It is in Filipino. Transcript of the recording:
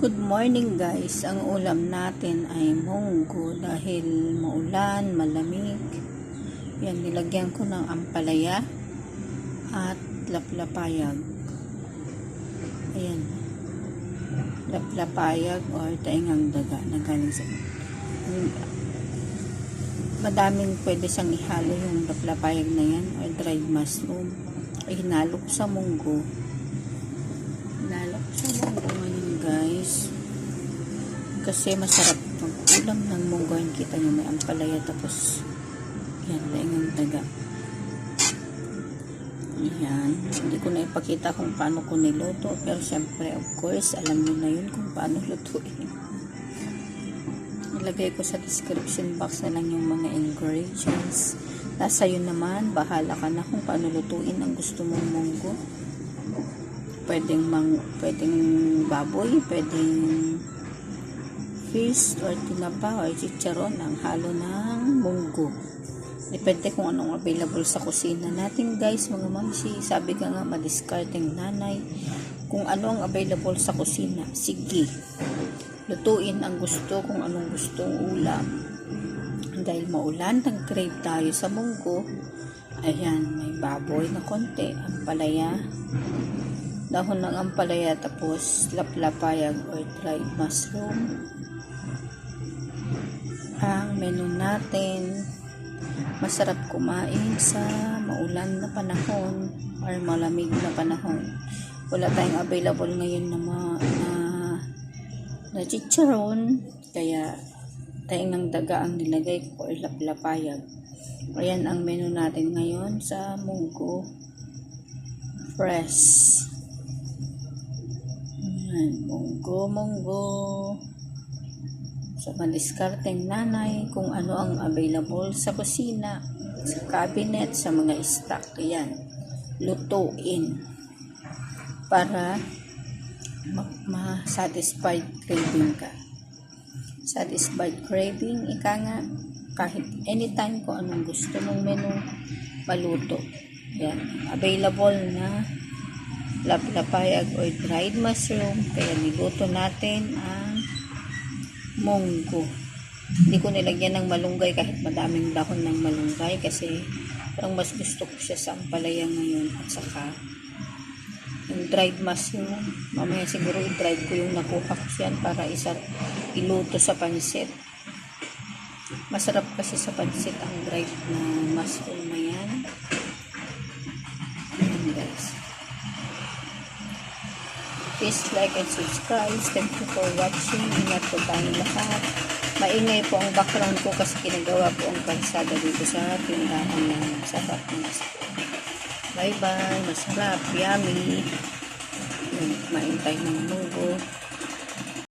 Good morning guys. Ang ulam natin ay munggo dahil maulan, malamig. Yan, nilagyan ko ng ampalaya at laplapayag. Ayan. Laplapayag or taingang daga na galing sa madaming pwede siyang ihalo yung laplapayag na yan or dried mushroom. Ay hinalo sa munggo. Hinalo sa munggo guys. Kasi masarap mag-ulam ng munggo. Yan kita nyo may ampalaya tapos yan, laingang daga. Yan. Hindi ko na ipakita kung paano ko niluto. Pero syempre, of course, alam niyo na yun kung paano lutuin. Ilagay ko sa description box na lang yung mga ingredients. Nasa yun naman, bahala ka na kung paano lutuin ang gusto mong munggo. Pwedeng, mang, pwedeng baboy, pwedeng fish or tinapa or chicharon ang halo ng munggo. Depende kung anong available sa kusina natin guys, mga mamsi. Sabi ka nga, madiscarding nanay. Kung ano ang available sa kusina, sige. Lutuin ang gusto kung anong gustong ulam. Dahil maulan, nag-crave tayo sa munggo. Ayan, may baboy na konti, ampalaya. Dahon ng ampalaya, tapos laplapayag or dried mushroom. Ang menu natin, masarap kumain sa maulan na panahon or malamig na panahon. Wala tayong available ngayon na, ma, na, na chicharon, kaya tayong ng daga ang nilagay ko or laplapayag. Ayan ang menu natin ngayon sa munggo fresh. Munggo, munggo. So, madiskarteng nanay kung ano ang available sa kusina, sa cabinet, sa mga stock. Yan. Lutuin. Para ma-satisfied craving ka. Satisfied craving, ika nga, kahit anytime kung anong gusto mong menu, maluto. Yan. Available na laplapayag or dried mushroom. Kaya niluto natin ang munggo. Hindi ko nilagyan ng malunggay kahit madaming dahon ng malunggay kasi parang mas gusto ko siya sa ampalaya ngayon at saka yung dried mushroom. Mamaya siguro i-dried ko yung nakuha ko siyan para isa iluto sa pansit. Masarap kasi sa pansit ang dried na mushroom na yan. Please like and subscribe. Thank you for watching. Ingat po tayo lahat. Maingay po ang background ko kasi kinagawa po ang kalsada dito sa tindahan ng sarap ng Bye bye. Masarap. Yummy. Maintay ng munggo.